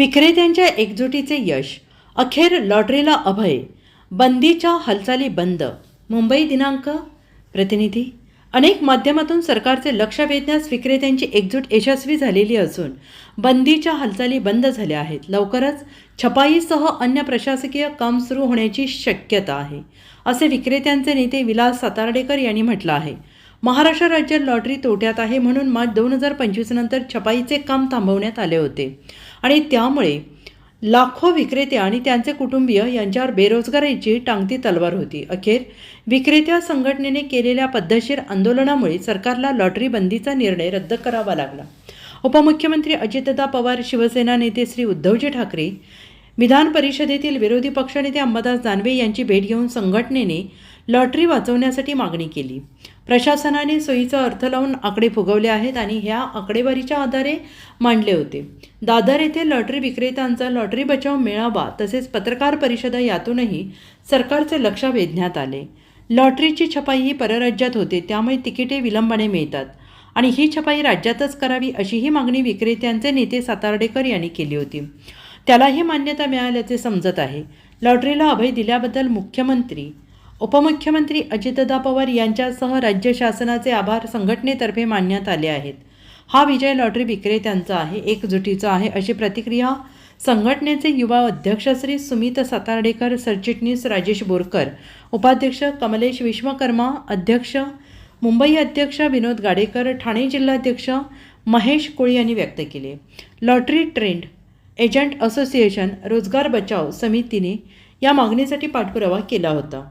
विक्रेत्यांच्या एकजुटीचे यश अखेर लॉटरीला अभय बंदीच्या हालचाली बंद. मुंबई दिनांक प्रतिनिधी अनेक माध्यमातून सरकारचे लक्ष वेधण्यास विक्रेत्यांची एकजूट यशस्वी झालेली असून बंदीच्या हालचाली बंद झाल्या आहेत. लवकरच छपाईसह अन्य प्रशासकीय काम सुरू होण्याची शक्यता आहे असे विक्रेत्यांचे नेते विलास सातार्डेकर यांनी म्हटलं आहे. महाराष्ट्र राज्य लॉटरी तोट्यात आहे म्हणून मार्च दोन हजार पंचवीस नंतर छपाईचे काम थांबवण्यात आले होते. आणि त्यामुळे लाखो विक्रेते आणि त्यांचे कुटुंबीय यांच्यावर बेरोजगारीची टांगती तलवार होती. अखेर विक्रेत्या संघटनेने केलेल्या पद्धतशीर आंदोलनामुळे सरकारला लॉटरी बंदीचा निर्णय रद्द करावा लागला. उपमुख्यमंत्री अजितदा पवार शिवसेना नेते श्री उद्धवजी ठाकरे विधान परिषदेतील विरोधी पक्षनेते अंबादास दानवे यांची भेट घेऊन संघटनेने लॉटरी वाचवण्यासाठी मागणी केली. प्रशासनाने सोयीचा अर्थ लावून आकडे फुगवले आहेत आणि ह्या आकडेवारीच्या आधारे मांडले होते. दादर येथे लॉटरी विक्रेत्यांचा लॉटरी बचाव मेळावा तसेच पत्रकार परिषदा यातूनही सरकारचे लक्ष वेधण्यात आले. लॉटरीची छपाई ही परराज्यात होते त्यामुळे तिकिटे विलंबाने मिळतात. आणि ही छपाई राज्यातच करावी अशीही मागणी विक्रेत्यांचे नेते सातार्डेकर यांनी केली होती. त्यालाही मान्यता मिळाल्याचे समजत आहे. लॉटरीला अभय दिल्याबद्दल मुख्यमंत्री उपमुख्यमंत्री अजितदा पवार यांच्यासह राज्य शासनाचे आभार संघटनेतर्फे मानण्यात आले आहेत. हा विजय लॉटरी विक्रेत्यांचा आहे एकजुटीचा आहे अशी प्रतिक्रिया संघटनेचे युवा अध्यक्ष श्री सुमित सातार्डेकर सरचिटणीस राजेश बोरकर उपाध्यक्ष कमलेश विश्वकर्मा अध्यक्ष मुंबई अध्यक्ष विनोद गाडेकर ठाणे जिल्हाध्यक्ष महेश कोळी यांनी व्यक्त केले. लॉटरी ट्रेंड एजंट असोसिएशन रोजगार बचाव समितीने या मागणीसाठी पाठपुरावा केला होता.